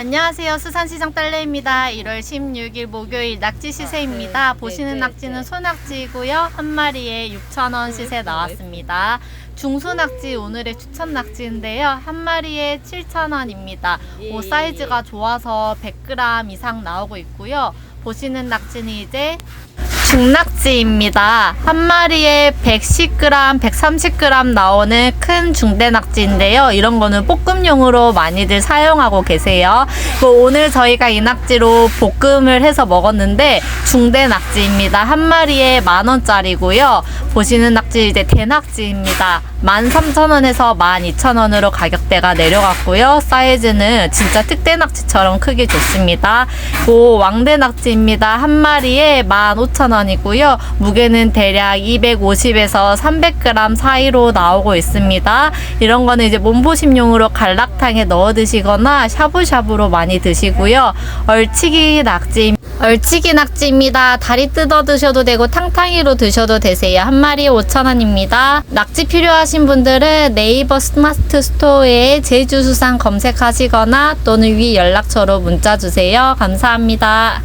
안녕하세요. 수산시장 딸래입니다. 1월 16일 목요일 낙지 시세입니다. 네, 보시는 네, 네, 낙지는 네. 소낙지고요. 한 마리에 6,000원 시세 나왔습니다. 중소낙지 오늘의 추천 낙지인데요. 한 마리에 7,000원입니다. 예, 오, 예, 사이즈가 좋아서 100g 이상 나오고 있고요. 보시는 낙지는 이제 중낙지입니다. 한 마리에 110g, 130g 나오는 큰 중대 낙지인데요. 이런 거는 볶음용으로 많이들 사용하고 계세요. 그 오늘 저희가 이 낙지로 볶음을 해서 먹었는데 중대 낙지입니다. 한 마리에 만 원짜리고요. 보시는 낙지 이제 대낙지입니다. 13,000원에서 12,000원으로 가격대가 내려갔고요. 사이즈는 진짜 특대 낙지처럼 크기 좋습니다. 고 왕대 낙지입니다. 한 마리에 15,000 원이고요. 무게는 대략 250에서 300g 사이로 나오고 있습니다. 이런 거는 이제 몸보심용으로 갈락탕에 넣어 드시거나 샤브샤브로 많이 드시고요. 얼치기 낙지 얼치기 낙지입니다. 다리 뜯어 드셔도 되고 탕탕이로 드셔도 되세요. 한 마리에 5,000원입니다. 낙지 필요하신 분들은 네이버 스마트 스토어에 제주수산 검색하시거나 또는 위 연락처로 문자 주세요. 감사합니다.